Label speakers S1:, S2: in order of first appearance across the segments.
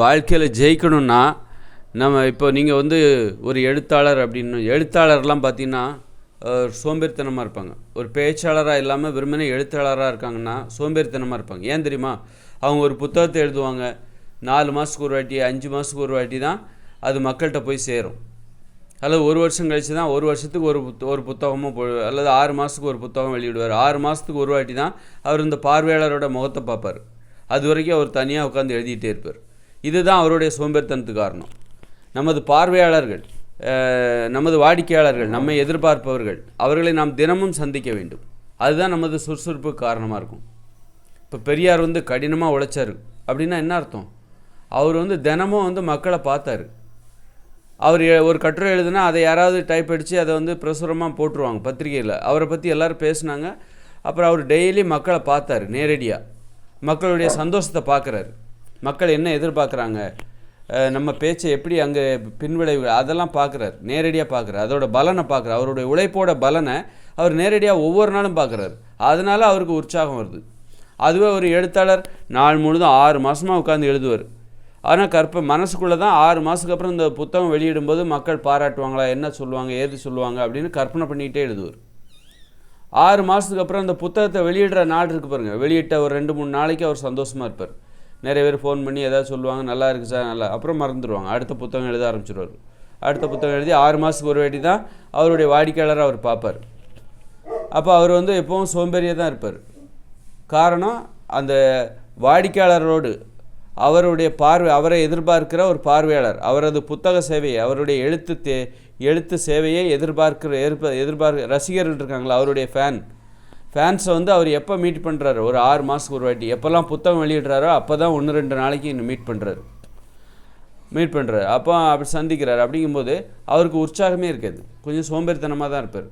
S1: வாழ்க்கையில் ஜெயிக்கணும்னா நம்ம இப்போ நீங்கள் வந்து ஒரு எழுத்தாளர் அப்படின்னு எழுத்தாளர்லாம் பார்த்தீங்கன்னா சோம்பேறித்தனமாக இருப்பாங்க. ஒரு பேச்சாளராக இல்லாமல் வெறுமனே எழுத்தாளராக இருக்காங்கன்னா சோம்பேறித்தனமாக இருப்பாங்க. ஏன் தெரியுமா? அவங்க ஒரு புத்தகத்தை எழுதுவாங்க. நாலு மாதத்துக்கு ஒரு வாட்டி அஞ்சு மாதத்துக்கு ஒரு வாட்டி தான் அது மக்கள்கிட்ட போய் சேரும். அல்லது ஒரு வருஷம் கழித்து தான் ஒரு வருஷத்துக்கு ஒரு புத்த ஒரு புத்தகமும் அல்லது ஆறு மாதத்துக்கு ஒரு புத்தகம் வெளியிடுவார். ஆறு மாதத்துக்கு ஒரு வாட்டி தான் அவர் இந்த பார்வையாளரோட முகத்தை பார்ப்பார். அது வரைக்கும் அவர் தனியாக உட்காந்து எழுதிட்டே இருப்பார். இதுதான் அவருடைய சோம்பேறித்தனத்துக்கு காரணம். நமது பார்வையாளர்கள் நமது வாடிக்கையாளர்கள் நம்மை எதிர்பார்ப்பவர்கள் அவர்களை நாம் தினமும் சந்திக்க வேண்டும். அதுதான் நமது சுறுசுறுப்புக்கு காரணமாக இருக்கும். இப்போ பெரியார் வந்து கடினமாக உழைச்சாரு. அப்படின்னா என்ன அர்த்தம்? அவர் வந்து தினமும் வந்து மக்களை பார்த்தாரு. அவர் எ- ஒரு கட்டுரை எழுதுனா அதை யாராவது டைப் அடித்து அதை வந்து பிரசுரமாக போட்டுருவாங்க பத்திரிகையில். அவரை பற்றி எல்லோரும் பேசுனாங்க. அப்புறம் அவர் டெய்லி மக்களை பார்த்தாரு நேரடியாக மக்களுடைய சந்தோஷத்தை பார்க்குறாரு. மக்கள் என்ன எதிர்பார்க்குறாங்க? நம்ம பேச்சை எப்படி அங்கே பின்விளைவு அதெல்லாம் பார்க்குறாரு. நேரடியாக பார்க்குறாரு. அதோட பலனை பார்க்குறாரு. அவருடைய உழைப்போட பலனை அவர் நேரடியாக ஒவ்வொரு நாளும் பார்க்குறாரு. அதனால் அவருக்கு உற்சாகம் வருது. அதுவே ஒரு எழுத்தாளர் நாள் முழுதும் ஆறு மாதமாக உட்காந்து எழுதுவார். ஆனால் கற்ப மனசுக்குள்ளே தான் ஆறு மாதத்துக்கு அப்புறம் இந்த புத்தகம் வெளியிடும்போது மக்கள் பாராட்டுவாங்களா என்ன சொல்லுவாங்க ஏது சொல்லுவாங்க அப்படின்னு கற்பனை பண்ணிக்கிட்டே எழுதுவார். ஆறு மாதத்துக்கு அப்புறம் அந்த புத்தகத்தை வெளியிடுற நாள் இருக்கு பாருங்கள் வெளியிட்ட ஒரு ரெண்டு மூணு நாளைக்கு அவர் சந்தோஷமாக இருப்பார். நிறைய பேர் ஃபோன் பண்ணி ஏதாவது சொல்லுவாங்க நல்லா இருக்கு சார் நல்லா அப்புறம் மறந்துடுவாங்க அடுத்த புத்தகம் எழுத ஆரம்பிச்சிருவார். அடுத்த புத்தகம் எழுதி ஆறு மாதத்துக்கு ஒரு வாட்டி தான் அவருடைய வாடிக்கையாளரை அவர் பார்ப்பார். அப்போ அவர் வந்து எப்பவும் சோம்பேறியாக தான் இருப்பார். காரணம் அந்த வாடிக்கையாளரோடு அவருடைய பார்வை அவரை எதிர்பார்க்கிற ஒரு பார்வையாளர் அவரது புத்தக சேவையை அவருடைய எழுத்து தே எழுத்து சேவையை எதிர்பார்க்கிற எதிர்ப எதிர்பார்க்க ரசிகர்கள் இருக்காங்களா? அவருடைய ஃபேன் ஃபேன்ஸை வந்து அவர் எப்போ மீட் பண்ணுறாரு ஒரு ஆறு மாதத்துக்கு ஒரு வாட்டி. எப்போல்லாம் புத்தகம் வெளியிடுறாரோ அப்போ தான் ஒன்று ரெண்டு நாளைக்கு இன்னும் மீட் பண்ணுறாரு மீட் பண்ணுறாரு அப்போ அப்படி சந்திக்கிறார். அப்படிங்கும்போது அவருக்கு உற்சாகமே இருக்காது. கொஞ்சம் சோம்பேறித்தனமாக தான் இருப்பார்.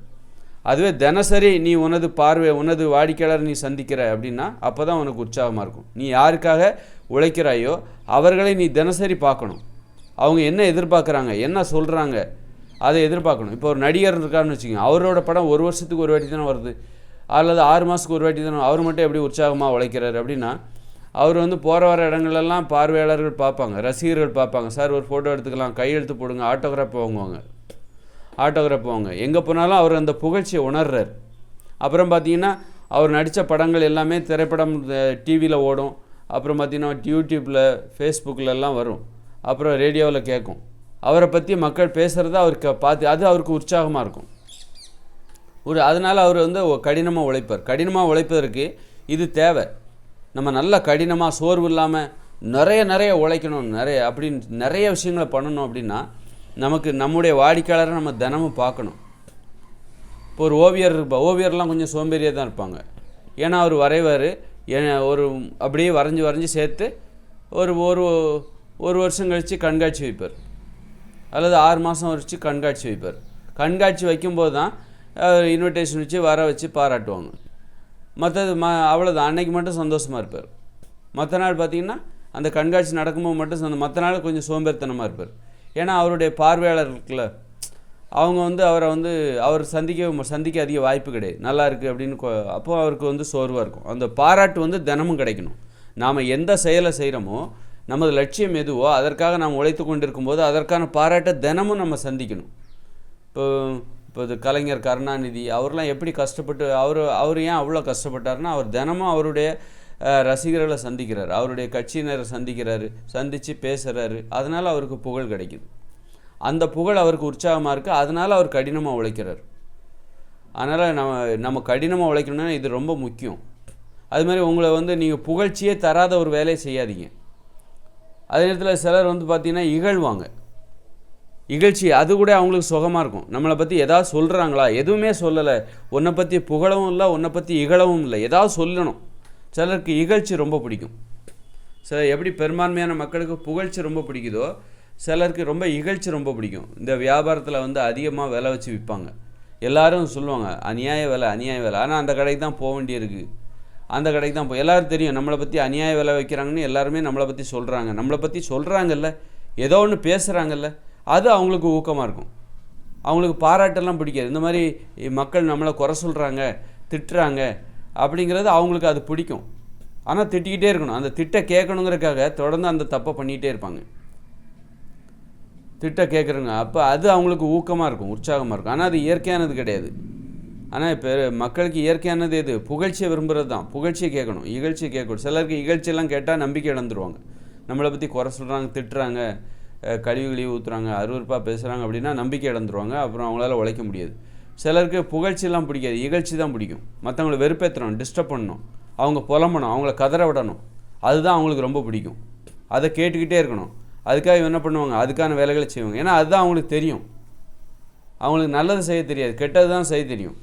S1: அதுவே தினசரி நீ உனது பார்வை உனது வாடிக்கையாளர் நீ சந்திக்கிற அப்படின்னா அப்போ தான் உனக்கு உற்சாகமாக இருக்கும். நீ யாருக்காக உழைக்கிறாயோ அவர்களை நீ தினசரி பார்க்கணும். அவங்க என்ன எதிர்பார்க்குறாங்க? என்ன சொல்கிறாங்க அதை எதிர்பார்க்கணும். இப்போ ஒரு நடிகர் இருக்காருன்னு வச்சுக்கோங்க அவரோட படம் ஒரு வருஷத்துக்கு ஒரு வாட்டி தானே வருது. அல்லது ஆறு மாதத்துக்கு ஒரு வாட்டி தானே அவர் மட்டும் எப்படி உற்சாகமாக உழைக்கிறாரு அப்படின்னா அவர் வந்து போகிற வர இடங்கள்லாம் பார்வையாளர்கள் பார்ப்பாங்க ரசிகர்கள் பார்ப்பாங்க. சார் ஒரு ஃபோட்டோ எடுத்துக்கலாம் கையெழுத்து போடுங்க ஆட்டோகிராஃப் வாங்குவாங்க. ஆட்டோகிராஃப் வாங்க. எங்கே போனாலும் அவர் அந்த புகழ்ச்சியை உணர்றார். அப்புறம் பார்த்தீங்கன்னா அவர் நடித்த படங்கள் எல்லாமே திரைப்படம் டிவியில் ஓடும். அப்புறம் பார்த்தீங்கன்னா யூடியூப்பில் ஃபேஸ்புக்கில் எல்லாம் வரும். அப்புறம் ரேடியோவில் கேட்கும். அவரை பற்றி மக்கள் பேசுகிறத அவருக்கு பார்த்து அது அவருக்கு உற்சாகமாக இருக்கும். ஒரு அதனால் அவர் வந்து கடினமாக உழைப்பார். கடினமாக உழைப்பதற்கு இது தேவை. நம்ம நல்லா கடினமாக சோர்வு இல்லாமல் நிறைய நிறைய உழைக்கணும் நிறைய அப்படின்னு நிறைய விஷயங்களை பண்ணணும் அப்படின்னா நமக்கு நம்முடைய வாடிக்கையாளரை நம்ம தினமும் பார்க்கணும். இப்போ ஒரு ஓவியர் இருப்பா ஓவியர்லாம் கொஞ்சம் சோம்பேறியாக தான் இருப்பாங்க. ஏன்னா அவர் வரைவார் ஏன்னா ஒரு அப்படியே வரைஞ்சி வரைஞ்சி சேர்த்து ஒரு ஒரு ஒரு வருஷம் கழித்து கண்காட்சி வைப்பார். அல்லது ஆறு மாதம் வச்சு கண்காட்சி வைப்பார். கண்காட்சி வைக்கும்போது தான் இன்விடேஷன் வச்சு வர வச்சு பாராட்டுவாங்க. மற்றது ம அவ்வளோதான் அன்னைக்கு மட்டும் சந்தோஷமாக இருப்பார். மற்ற நாள் பார்த்தீங்கன்னா அந்த கண்காட்சி நடக்கும்போது மட்டும் சந்தோ மற்ற நாள் கொஞ்சம் சோம்பேறித்தனமாக இருப்பார். ஏன்னா அவருடைய பார்வையாளர் இருக்குல்ல அவங்க வந்து அவரை வந்து அவர் சந்திக்க சந்திக்க அதிக வாய்ப்பு கிடையாது. நல்லா இருக்குது அப்படின்னு அப்போது அப்போ அவருக்கு வந்து சோர்வாக இருக்கும். அந்த பாராட்டு வந்து தினமும் கிடைக்கணும். நாம் எந்த செயலை செய்கிறோமோ நமது லட்சியம் எதுவோ அதற்காக நாம் உழைத்து கொண்டிருக்கும் போது அதற்கான பாராட்டை தினமும் நம்ம சந்திக்கணும். இப்போ இப்போ இது கலைஞர் கருணாநிதி அவர்லாம் எப்படி கஷ்டப்பட்டு அவர் அவர் ஏன் அவ்வளோ கஷ்டப்பட்டாருன்னா அவர் தினமும் அவருடைய ரசிகர்களை சந்திக்கிறார். அவருடைய கட்சியினரை சந்திக்கிறாரு சந்தித்து பேசுகிறாரு அதனால் அவருக்கு புகழ் கிடைக்குது. அந்த புகழ் அவருக்கு உற்சாகமாக இருக்குது அதனால் அவர் கடினமாக உழைக்கிறார். அதனால் நம்ம நம்ம கடினமாக உழைக்கணும்னா இது ரொம்ப முக்கியம். அது மாதிரி உங்களை வந்து நீங்கள் புகழ்ச்சியே தராத ஒரு வேலையை செய்யாதீங்க. அதே நேரத்தில் சிலர் வந்து பார்த்திங்கன்னா இகழ்வாங்க. இகழ்ச்சி அது கூட அவங்களுக்கு சுகமாக இருக்கும். நம்மளை பற்றி எதாவது சொல்கிறாங்களா எதுவுமே சொல்லலை. உன்னை பற்றி புகழவும் இல்லை உன்னை பற்றி இகழவும் இல்லை. ஏதாவது சொல்லணும். சிலருக்கு இகழ்ச்சி ரொம்ப பிடிக்கும். சில எப்படி பெரும்பான்மையான மக்களுக்கு புகழ்ச்சி ரொம்ப பிடிக்குதோ சிலருக்கு ரொம்ப இகழ்ச்சி ரொம்ப பிடிக்கும். இந்த வியாபாரத்தில் வந்து அதிகமாக விலை வச்சு விற்பாங்க. எல்லாரும் சொல்லுவாங்க அநியாய விலை அநியாய விலை. ஆனால் அந்த கடைக்கு தான் போக வேண்டியிருக்கு. அந்த கடைக்கு தான் போய். எல்லோரும் தெரியும் நம்மளை பற்றி அநியாய விலை வைக்கிறாங்கன்னு எல்லாருமே நம்மளை பற்றி சொல்கிறாங்க நம்மளை பற்றி சொல்கிறாங்கல்ல ஏதோ ஒன்று பேசுகிறாங்கல்ல அது அவங்களுக்கு ஊக்கமாக இருக்கும். அவங்களுக்கு பாராட்டெல்லாம் பிடிக்காது. இந்த மாதிரி மக்கள் நம்மளை குறை சொல்கிறாங்க திட்டுறாங்க அப்படிங்கிறது அவங்களுக்கு அது பிடிக்கும். ஆனால் திட்டிக்கிட்டே இருக்கணும். அந்த திட்ட கேட்கணுங்கிறதுக்காக தொடர்ந்து அந்த தப்பை பண்ணிகிட்டே இருப்பாங்க. திட்ட கேட்குறங்க அப்போ அது அவங்களுக்கு ஊக்கமாக இருக்கும் உற்சாகமாக இருக்கும். ஆனால் அது இயற்கையானது கிடையாது. ஆனால் இப்போ மக்களுக்கு இயற்கையானது எது? புகழ்ச்சியை விரும்புகிறது தான். புகழ்ச்சியை கேட்கணும் இகழ்ச்சியை கேட்கணும் சிலருக்கு இகழ்ச்சியெல்லாம் கேட்டால் நம்பிக்கை இழந்துருவாங்க. நம்மளை பற்றி குறை சொல்கிறாங்க திட்டுறாங்க கழிவு கழிவு ஊற்றுறாங்க அருவருப்பாக பேசுகிறாங்க அப்படின்னா நம்பிக்கை இழந்துருவாங்க. அப்புறம் அவங்களால உழைக்க முடியாது. சிலருக்கு புகழ்ச்சியெல்லாம் பிடிக்காது இகழ்ச்சி தான் பிடிக்கும். மற்றவங்கள வெறுப்பேற்றணும் டிஸ்டர்ப் பண்ணணும். அவங்க புலம்பணும் அவங்கள கதற விடணும். அதுதான் அவங்களுக்கு ரொம்ப பிடிக்கும். அதை கேட்டுக்கிட்டே இருக்கணும். அதுக்காக என்ன பண்ணுவாங்க? அதுக்கான வேலைகளை செய்வாங்க. ஏன்னா அதுதான் அவங்களுக்கு தெரியும். அவங்களுக்கு நல்லது செய்ய தெரியாது கெட்டது தான் செய்ய தெரியும்.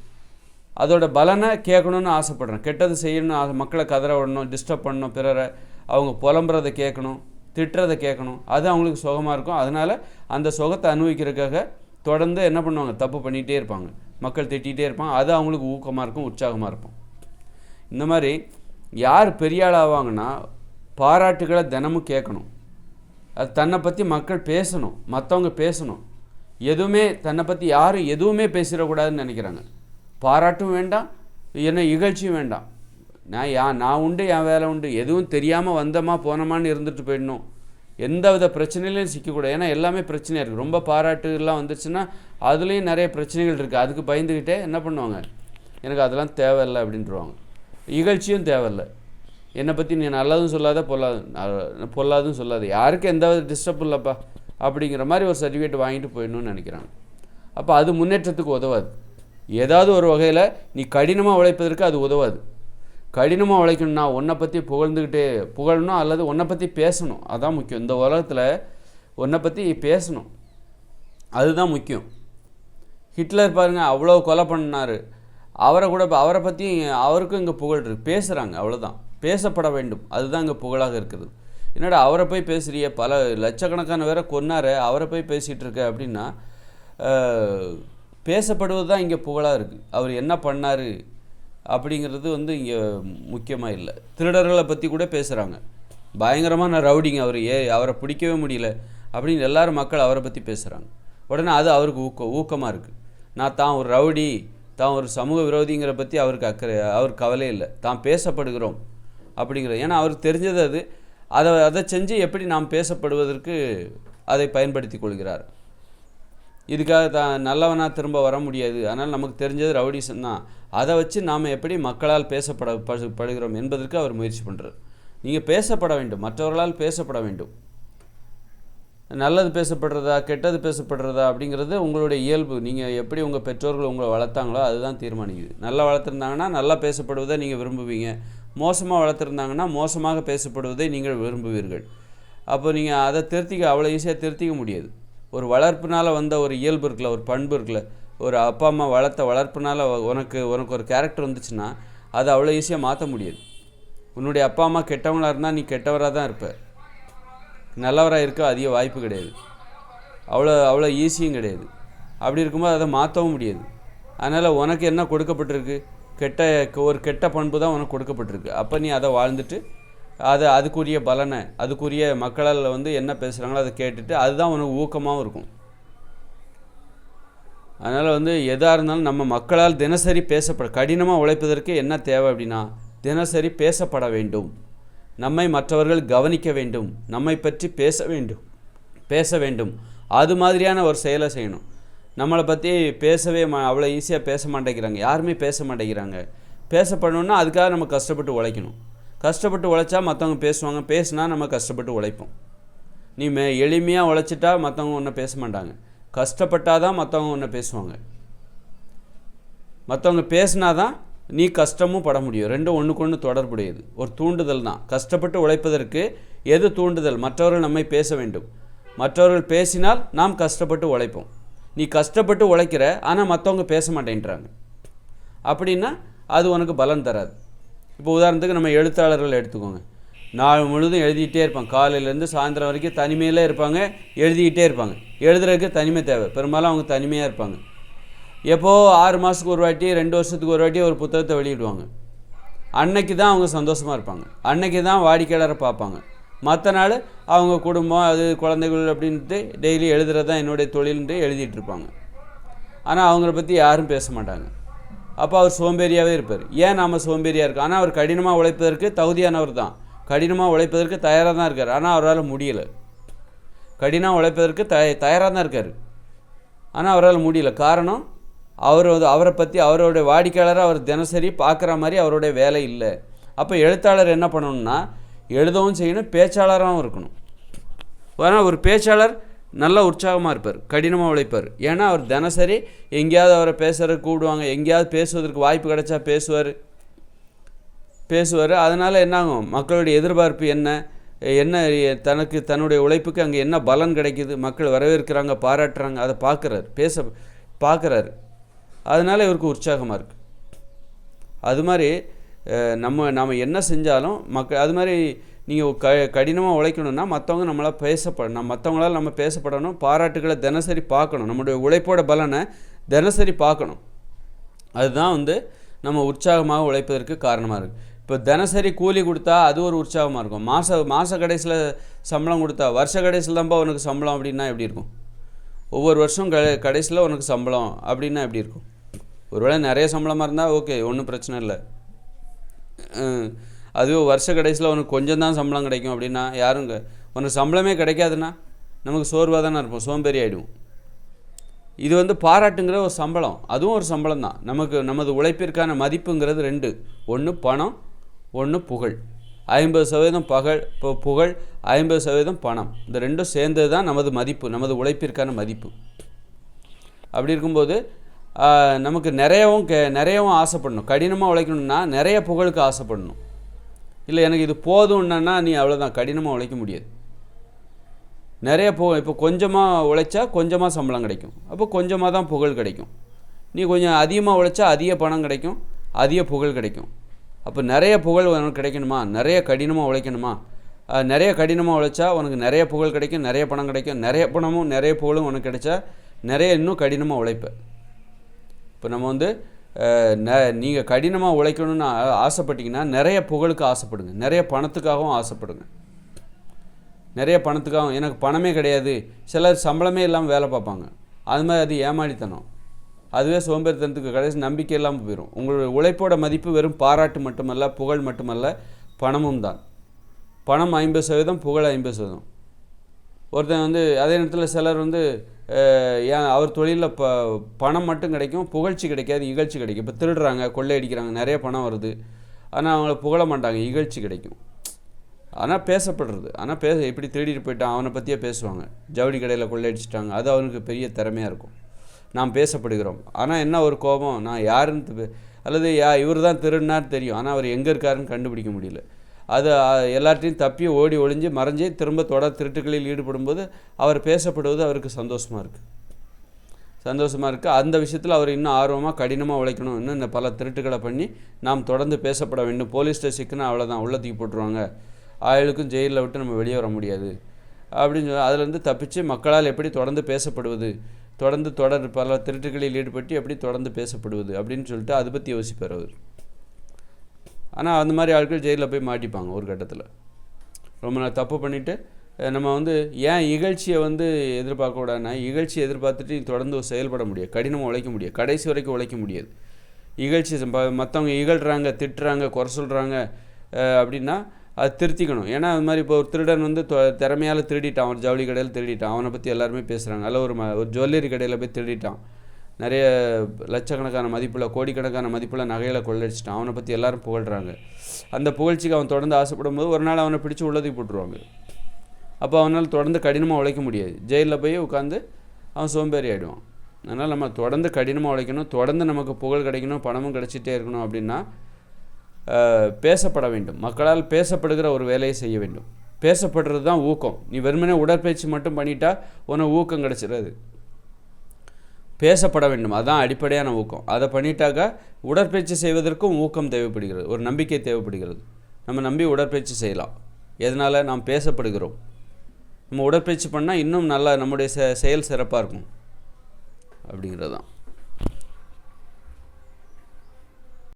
S1: அதோட பலனை கேட்கணும்னு ஆசைப்பட்றேன். கெட்டது செய்யணும்னு ஆசை மக்களை கதற விடணும் டிஸ்டர்ப் பண்ணணும் பிறரை அவங்க புலம்புறதை கேட்கணும் திட்டுறதை கேட்கணும். அது அவங்களுக்கு சுகமாக இருக்கும். அதனால் அந்த சுகத்தை அனுபவிக்கிறதுக்காக தொடர்ந்து என்ன பண்ணுவாங்க? தப்பு பண்ணிகிட்டே இருப்பாங்க. மக்கள் திட்டிகிட்டே இருப்பாங்க. அது அவங்களுக்கு ஊக்கமாக இருக்கும் உற்சாகமாக இருக்கும். இந்த மாதிரி யார் பெரிய ஆளாவாங்கன்னா பாராட்டுகளை தினமும் கேட்கணும். அது தன்னை பற்றி மக்கள் பேசணும் மற்றவங்க பேசணும். எதுவுமே தன்னை பற்றி யாரும் எதுவுமே பேசிடக்கூடாதுன்னு நினைக்கிறாங்க. பாராட்டும் வேண்டாம் என்ன இகழ்ச்சியும் வேண்டாம். நான் யா நான் உண்டு என் வேலை உண்டு எதுவும் தெரியாமல் வந்தோமா போனோமான்னு இருந்துட்டு போயிடணும். எந்த வித பிரச்சனையிலையும் சிக்கக்கூடாது. ஏன்னா எல்லாமே பிரச்சனையாக இருக்குது ரொம்ப பாராட்டுலாம் வந்துச்சுன்னா அதுலேயும் நிறைய பிரச்சனைகள் இருக்குது அதுக்கு பயந்துக்கிட்டே என்ன பண்ணுவாங்க? எனக்கு அதெல்லாம் தேவையில்லை அப்படின்றவாங்க. இகழ்ச்சியும் தேவையில்லை. என்னை பற்றி நீ நல்லதும் சொல்லாத பொல்லாது பொல்லாதும் சொல்லாத. யாருக்கும் எந்த வித டிஸ்டர்ப் இல்லைப்பா அப்படிங்கிற மாதிரி ஒரு சர்டிஃபிகேட் வாங்கிட்டு போயிடணும்னு நினைக்கிறாங்க. அப்போ அது முன்னேற்றத்துக்கு உதவாது. ஏதாவது ஒரு வகையில் நீ கடினமாக உழைப்பதற்கு அது உதவாது. கடினமாக உழைக்கணும்னா உன்னை பற்றி புகழ்ந்துக்கிட்டே புகழணும் அல்லது உன்னை பற்றி பேசணும். அதுதான் முக்கியம். இந்த உலகத்தில் உன்னை பற்றி பேசணும். அதுதான் முக்கியம். ஹிட்லர் பாருங்கள் அவ்வளோ கொலை பண்ணார் அவரை கூட அவரை பற்றி அவருக்கும் இங்கே புகழ் இருக்கு. பேசுகிறாங்க அவ்வளோதான் பேசப்பட வேண்டும். அதுதான் இங்கே புகழாக இருக்குது. என்னடா அவரை போய் பேசுகிறிய பல லட்சக்கணக்கான வேற கொன்னார் அவரை போய் பேசிகிட்டு இருக்க அப்படின்னா பேசப்படுவது தான் இங்கே புகழாக இருக்குது. அவர் என்ன பண்ணார் அப்படிங்கிறது வந்து இங்கே முக்கியமாக இல்லை. திருடர்களை பற்றி கூட பேசுகிறாங்க. பயங்கரமான ரவுடிங்க அவர். ஏ அவரை பிடிக்கவே முடியல அப்படின்னு எல்லாரும் மக்கள் அவரை பற்றி பேசுகிறாங்க. உடனே அது அவருக்கு ஊக்க ஊக்கமாக இருக்குது. நான் தான் ஒரு ரவுடி தான் ஒரு சமூக விரோதிங்கிற பற்றி அவருக்கு அக்கறை அவர் கவலை இல்லை. தான் பேசப்படுகிறோம் அப்படிங்கிறது ஏன்னா அவருக்கு தெரிஞ்சது அது. அதை அதை செஞ்சு எப்படி நாம் பேசப்படுவதற்கு அதை பயன்படுத்தி கொள்கிறார். இதுக்காக தான் நல்லவனாக திரும்ப வர முடியாது. அதனால் நமக்கு தெரிஞ்சது ரவுடிசம் தான். அதை வச்சு நாம் எப்படி மக்களால் பேசப்பட படு- படுகிறோம் என்பதற்கு அவர் முயற்சி பண்ணுறார் நீங்கள் பேசப்பட வேண்டும். மற்றவர்களால் பேசப்பட வேண்டும். நல்லது பேசப்படுறதா கெட்டது பேசப்படுறதா அப்படிங்கிறது உங்களுடைய இயல்பு. நீங்கள் எப்படி உங்கள் பெற்றோர்கள் உங்களை வளர்த்தாங்களோ அதுதான் தீர்மானிக்குது. நல்லா வளர்த்துருந்தாங்கன்னா நல்லா பேசப்படுவதை நீங்கள் விரும்புவீங்க. மோசமாக வளர்த்துருந்தாங்கன்னா மோசமாக பேசப்படுவதை நீங்கள் விரும்புவீர்கள். அப்போ நீங்கள் அதை திருத்திக்க அவ்வளோ ஈஸியாக திருத்திக்க முடியாது. ஒரு வளர்ப்புனால் வந்த ஒரு இயல்பு இருக்குல்ல ஒரு பண்பு இருக்குல்ல ஒரு அப்பா அம்மா வளர்த்த வளர்ப்புனால் உனக்கு உனக்கு ஒரு கேரக்டர் வந்துச்சுன்னா அதை அவ்வளோ ஈஸியாக மாற்ற முடியாது. உன்னுடைய அப்பா அம்மா கெட்டவங்களாக இருந்தால் நீ கெட்டவராக தான் இருப்ப. நல்லவராக இருக்க அதிக வாய்ப்பு கிடையாது. அவ்வளோ அவ்வளோ ஈஸியும் கிடையாது. அப்படி இருக்கும்போது அதை மாற்றவும் முடியாது. அதனால் உனக்கு என்ன கொடுக்கப்பட்டிருக்கு? கெட்ட ஒரு கெட்ட பண்பு தான் உனக்கு கொடுக்கப்பட்டிருக்கு. அப்போ நீ அதை வாழ்ந்துட்டு அதை அதுக்குரிய பலனை அதுக்குரிய மக்களால் வந்து என்ன பேசுகிறாங்களோ அதை கேட்டுட்டு அதுதான் உனக்கு ஊக்கமாகவும் இருக்கும். அதனால் வந்து எதாக இருந்தாலும் நம்ம மக்களால் தினசரி பேசப்பட கடினமாக உழைப்பதற்கு என்ன தேவை அப்படின்னா தினசரி பேசப்பட வேண்டும். நம்மை மற்றவர்கள் கவனிக்க வேண்டும். நம்மை பற்றி பேச வேண்டும். பேச வேண்டும். அது மாதிரியான ஒரு செயலை செய்யணும். நம்மளை பற்றி பேசவே மா அவ்வளோ ஈஸியாக பேச மாட்டேங்கிறாங்க. யாருமே பேச மாட்டேங்கிறாங்க. பேசப்படணுன்னா அதுக்காக நம்ம கஷ்டப்பட்டு உழைக்கணும். கஷ்டப்பட்டு உழைச்சா மற்றவங்க பேசுவாங்க. பேசுனா நம்ம கஷ்டப்பட்டு உழைப்போம். நீ மே எளிமையாக உழைச்சிட்டா மற்றவங்க ஒன்றும் பேச மாட்டாங்க. கஷ்டப்பட்டால் தான் மற்றவங்க ஒன்று பேசுவாங்க. மற்றவங்க பேசினாதான் நீ கஷ்டமும் பட முடியும். ரெண்டும் ஒன்றுக்கு ஒன்று தொடர்புடையது. ஒரு தூண்டுதல் தான். கஷ்டப்பட்டு உழைப்பதற்கு எது தூண்டுதல்? மற்றவர்கள் நம்மை பேச வேண்டும். மற்றவர்கள் பேசினால் நாம் கஷ்டப்பட்டு உழைப்போம். நீ கஷ்டப்பட்டு உழைக்கிற ஆனால் மற்றவங்க பேச மாட்டேன்றாங்க. அப்படின்னா அது உனக்கு பலன் தராது. இப்போ உதாரணத்துக்கு நம்ம எழுத்தாளர்கள் எடுத்துக்கோங்க. நாள் முழுதும் எழுதிக்கிட்டே இருப்பாங்க. காலையிலேருந்து சாயந்தரம் வரைக்கும் தனிமையிலே இருப்பாங்க. எழுதிக்கிட்டே இருப்பாங்க. எழுதுறதுக்கு தனிமை தேவை. பெரும்பாலும் அவங்க தனிமையாக இருப்பாங்க. எப்போ ஆறு மாதத்துக்கு ஒரு வாட்டி ரெண்டு வருஷத்துக்கு ஒரு வாட்டி ஒரு புத்தகத்தை வெளியிடுவாங்க. அன்னைக்கு தான் அவங்க சந்தோஷமாக இருப்பாங்க. அன்னைக்கு தான் வாடிக்கையாளரை பார்ப்பாங்க. மற்ற நாள் அவங்க குடும்பம் அது குழந்தைகள் அப்படின்ட்டு டெய்லி எழுதுறது தான் என்னுடைய தொழில்ன்ட்டு எழுதிட்டு இருப்பாங்க. ஆனால் அவங்கள பற்றி யாரும் பேச மாட்டாங்க. அப்போ அவர் சோம்பேறியாகவே இருப்பார். ஏன் நாம் சோம்பேறியாக இருக்கோம்? ஆனால் அவர் கடினமாக உழைப்பதற்கு தகுதியானவர் தான். கடினமாக உழைப்பதற்கு தயாராக தான் இருக்கார். ஆனால் அவரால் முடியல. கடினம் உழைப்பதற்கு த தயாராக தான் இருக்கார். ஆனால் அவரால் முடியல. காரணம் அவர் வந்து அவரை பற்றி அவருடைய வாடிக்கையாளரை அவர் தினசரி பார்க்குற மாதிரி அவருடைய வேலை இல்லை. அப்போ எழுத்தாளர் என்ன பண்ணணும்னா எழுதவும் செய்யணும் பேச்சாளராகவும் இருக்கணும். ஆனால் ஒரு பேச்சாளர் நல்லா உற்சாகமாக இருப்பார் கடினமாக உழைப்பார். ஏன்னா அவர் தினசரி எங்கேயாவது அவரை பேசுறதுக்கு கூப்பிடுவாங்க எங்கேயாவது பேசுவதற்கு வாய்ப்பு கிடைச்சா பேசுவார். பேசுவார். அதனால் என்னாகும்? மக்களுடைய எதிர்பார்ப்பு என்ன? என்ன தனக்கு தன்னுடைய உழைப்புக்கு அங்கே என்ன பலன் கிடைக்குது? மக்கள் வரவேற்கிறாங்க பாராட்டுறாங்க அதை பார்க்குறாரு பேச பார்க்குறாரு. அதனால் இவருக்கு உற்சாகமாக இருக்குது அது மாதிரி நம்ம நாம் என்ன செஞ்சாலும் மக்கள் அது மாதிரி நீங்கள் க கடினமாக உழைக்கணும்னா மற்றவங்க நம்மளால் பேசப்பட மற்றவங்களால் நம்ம பேசப்படணும் பாராட்டுகளை தினசரி பார்க்கணும். நம்முடைய உழைப்போட பலனை தினசரி பார்க்கணும். அதுதான் வந்து நம்ம உற்சாகமாக உழைப்பதற்கு காரணமாக இருக்குது இப்போ தினசரி கூலி கொடுத்தா அது ஒரு உற்சாகமாக இருக்கும். மாத மாத கடைசியில் சம்பளம் கொடுத்தா வருஷ கடைசியில் தான்ப்பா உனக்கு சம்பளம் அப்படின்னா எப்படி இருக்கும்? ஒவ்வொரு வருஷம் க கடைசியில் உனக்கு சம்பளம் அப்படின்னா எப்படி இருக்கும்? ஒருவேளை நிறைய சம்பளமாக இருந்தால் ஓகே ஒன்றும் பிரச்சனை இல்லை. அதுவே வருஷ கடைசியில் உனக்கு கொஞ்சம் தான் சம்பளம் கிடைக்கும் அப்படின்னா யாருங்க? உனக்கு சம்பளமே கிடைக்காதுன்னா நமக்கு சோர்வாக தானே இருப்போம் சோம்பேறி ஆகிடுவோம் இது வந்து பாராட்டுங்கிற ஒரு சம்பளம். அதுவும் ஒரு சம்பளம் தான் நமக்கு நமது உழைப்பிற்கான மதிப்புங்கிறது ரெண்டு. ஒன்று பணம் ஒன்று புகழ். ஐம்பது சதவீதம் பகல் இப்போ புகழ் ஐம்பது சதவீதம் பணம். இந்த ரெண்டும் சேர்ந்தது தான் நமது மதிப்பு நமது உழைப்பிற்கான மதிப்பு. அப்படி இருக்கும்போது நமக்கு நிறையவும் கே நிறையவும் ஆசைப்படணும். கடினமாக உழைக்கணும்னா நிறைய புகழுக்கு ஆசைப்படணும். இல்லை எனக்கு இது போதும்னா நீ அவ்வளோதான் கடினமாக உழைக்க முடியாது. நிறைய போ இப்போ கொஞ்சமாக உழைச்சா கொஞ்சமாக சம்பளம் கிடைக்கும். அப்போ கொஞ்சமாக தான் புகழ் கிடைக்கும். நீ கொஞ்சம் அதிகமாக உழைச்சா அதிக பணம் கிடைக்கும் அதிக புகழ் கிடைக்கும். அப்போ நிறைய புகழ் உனக்கு கிடைக்கணுமா? நிறைய கடினமாக உழைக்கணுமா? நிறைய கடினமாக உழைச்சா உனக்கு நிறைய புகழ் கிடைக்கும் நிறைய பணம் கிடைக்கும் நிறைய பணமும் நிறைய புகழும் உனக்கு கிடைச்சா நிறைய இன்னும் கடினமாக உழைப்பேன் இப்போ நம்ம வந்து நீங்கள் கடினமாக உழைக்கணும்னு ஆசைப்பட்டீங்கன்னா நிறைய புகழுக்கு ஆசைப்படுங்க. நிறைய பணத்துக்காகவும் ஆசைப்படுங்க. நிறைய பணத்துக்காகவும் எனக்கு பணமே கிடையாது. சிலர் சம்பளமே இல்லாமல் வேலை பார்ப்பாங்க. அது மாதிரி அது ஏமாளித்தனம். அதுவே சோம்பேறித்தனத்துக்கு கடைசி நம்பிக்கை இல்லாமல் போயிடும் உங்களுடைய உழைப்போட மதிப்பு வெறும் பாராட்டு மட்டுமல்ல புகழ் மட்டுமல்ல பணமும் தான். பணம் ஐம்பது சதவீதம் புகழ் ஐம்பது சதவீதம். ஒருத்தன் வந்து அதே நேரத்தில் சிலர் வந்து ஏன் அவர் தொழிலில் ப பணம் மட்டும் கிடைக்கும் புகழ்ச்சி கிடைக்காது இகழ்ச்சி கிடைக்கும். இப்போ திருடுறாங்க கொள்ளையடிக்கிறாங்க நிறைய பணம் வருது. ஆனால் அவங்கள புகழ மாட்டாங்க இகழ்ச்சி கிடைக்கும். ஆனால் பேசப்படுறது. ஆனால் பேச இப்படி திருடிட்டு போயிட்டான் அவனை பற்றியே பேசுவாங்க. ஜவுளி கடையில் கொள்ளையடிச்சிட்டாங்க அது அவனுக்கு பெரிய திறமையாக இருக்கும். நாம் பேசப்படுகிறோம். ஆனால் என்ன ஒரு கோபம்? நான் யாருன்னு அல்லது யா இவர் தான் திருடினார் தெரியும். ஆனால் அவர் எங்கே இருக்காருன்னு கண்டுபிடிக்க முடியல. அது எல்லார்ட்டையும் தப்பி ஓடி ஒளிஞ்சு மறைஞ்சு திரும்ப தொடர் திருட்டுகளில் ஈடுபடும்போது அவர் பேசப்படுவது அவருக்கு சந்தோஷமாக இருக்குது சந்தோஷமாக இருக்குது அந்த விஷயத்தில் அவர் இன்னும் ஆர்வமாக கடினமாக உழைக்கணும். இன்னும் இந்த பல திருட்டுகளை பண்ணி நாம் தொடர்ந்து பேசப்பட வேண்டும். போலீஸ் ஸ்டேஷனுக்குன்னு அவ்வளோதான் உள்ள தூக்கி போட்டுருவாங்க. ஆயுளுக்கும் ஜெயிலில் விட்டு நம்ம வெளியே வர முடியாது. அப்படின்னு சொல்லி அதுலேருந்து தப்பிச்சு மக்களால் எப்படி தொடர்ந்து பேசப்படுவது? தொடர்ந்து தொடர் பல திருட்டுகளில் ஈடுபட்டு எப்படி தொடர்ந்து பேசப்படுவது? அப்படின்னு சொல்லிட்டு அதை பற்றி யோசிப்பார் அவர். ஆனால் அந்த மாதிரி ஆட்கள் ஜெயிலில் போய் மாட்டிப்பாங்க ஒரு கட்டத்தில். ரொம்ப நாள் தப்பு பண்ணிவிட்டு நம்ம வந்து ஏன் இகழ்ச்சியை வந்து எதிர்பார்க்கக்கூடாதுன்னா இகழ்ச்சியை எதிர்பார்த்துட்டு நீ தொடர்ந்து செயல்பட முடியாது. கடினமாக உழைக்க முடியாது. கடைசி வரைக்கும் உழைக்க முடியாது. இகழ்ச்சி மற்றவங்க இகழ்கிறாங்க திட்டுறாங்க குறை சொல்கிறாங்க அப்படின்னா அது திருத்திக்கணும். ஏன்னா அது மாதிரி இப்போ ஒரு திருடன் வந்து திறமையால் திறமையால திருடிட்டான். ஒரு ஜவுளி கடையில் திருடிட்டான். அவனை பற்றி எல்லாருமே பேசுகிறாங்க அல்ல ஒரு ம ஒரு ஜுவல்லரி கடையில் போய் திருடிட்டான். நிறைய லட்சக்கணக்கான மதிப்பில் கோடிக்கணக்கான மதிப்பில் நகையில் கொள்ளடிச்சிட்டான். அவனை பற்றி எல்லாரும் புகழ்கிறாங்க அந்த புகழ்ச்சிக்கு அவன் தொடர்ந்து ஆசைப்படும் போது ஒரு நாள் அவனை பிடிச்சி உள்ளதுக்கு போட்டுருவாங்க. அப்போ அவனால் தொடர்ந்து கடினமாக உழைக்க முடியாது. ஜெயிலில் போய் உட்காந்து அவன் சோம்பேறி ஆகிடுவான் அதனால் நம்ம தொடர்ந்து கடினமாக உழைக்கணும் தொடர்ந்து நமக்கு புகழ் கிடைக்கணும் பணமும் கிடைச்சிட்டே இருக்கணும் அப்படின்னா பேசப்பட வேண்டும். மக்களால் பேசப்படுகிற ஒரு வேலையை செய்ய வேண்டும். பேசப்படுறது தான் ஊக்கம். நீ வெறுமனே உடற்பயிற்சி மட்டும் பண்ணிட்டா உனக்கு ஊக்கம் கிடைச்சிடாது. பேசப்பட வேண்டும். அதுதான் அடிப்படையான ஊக்கம். அதை பண்ணிட்டாக்கா உடற்பயிற்சி செய்வதற்கும் ஊக்கம் தேவைப்படுகிறது. ஒரு நம்பிக்கை தேவைப்படுகிறது. நம்ம நம்பி உடற்பயிற்சி செய்யலாம். எதனால்? நாம் பேசப்படுகிறோம். நம்ம உடற்பயிற்சி பண்ணால் இன்னும் நல்லா நம்முடைய செ செயல் சிறப்பாக இருக்கும். அப்படிங்கிறது தான்